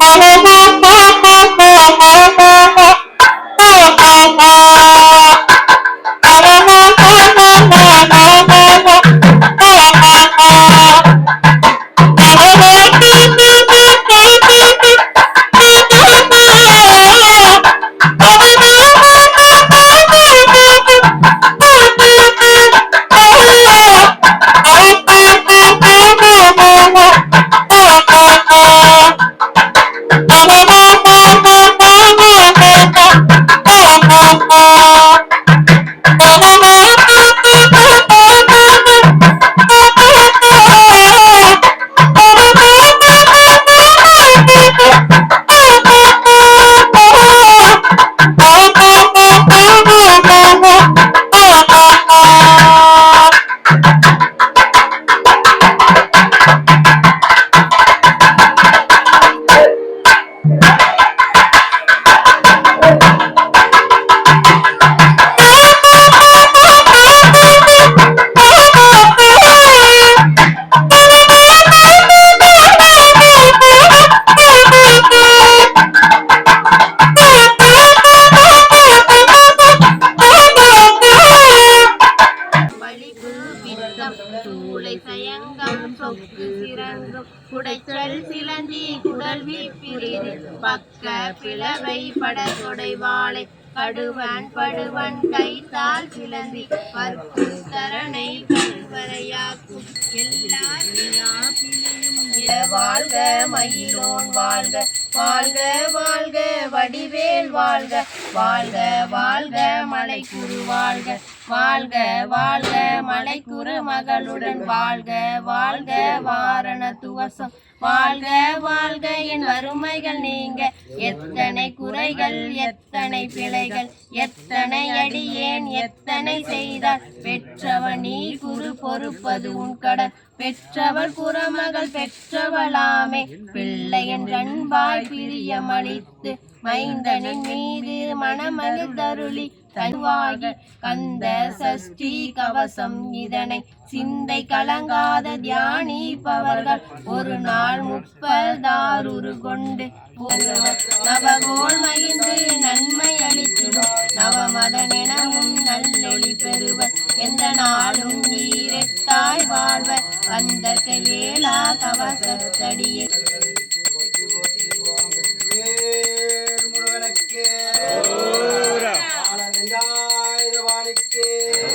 আলাদা பித்தம் சூளை சயங்கம் சொக்கு சிறங்கும் குடைச்சல் சிலந்தி குடல்வி பிரிது பக்க பிளவை படத்தொடை வாழை கடுவன் படுவன் கைத்தால் சிலந்தி பற்கு தரணை கல்வரையாக்கும் எல்லா எல்லா பிழையும் வாழ்க மயிலோன் வாழ்க. வாழ்க வாழ்க வடிவேல் வாழ்க. வாழ்க வாழ்க மலை குரு வாழ்க. வாழ்க வாழ்க மலை குரு மகளுடன் வாழ்க. வாழ்க வாரண துவசம். வாழ்க வாழ்க என் வறுமைகள் நீங்க. எத்தனை குறைகள் எத்தனை பிழைகள் எத்தனை அடியேன் எத்தனை செய்தால்? பெற்றவன் நீ குரு பொறுப்பது உன் கடன். பெற்றவள் குறமகள் பெற்றவளாமே. பிள்ளை என்றன்பாய் பிரியமளித்து மைந்தனின் மீது மனமகிழ்ந்தருளி தருவாகி கந்த சஷ்டி கவசம் இதனை சிந்தை கலங்காத தியானிப்பவர்கள். ஒரு நாள் முப்பதாரு கொண்டு நவகோள் மகிழ்ந்து நன்மை அளித்திடும். நவமதனெனவும் நல்லொளி பெறுவர். எந்த நாளும் நீரெட்டாய் வாழ்வர். வந்த வேளா கவசத்தடியே. け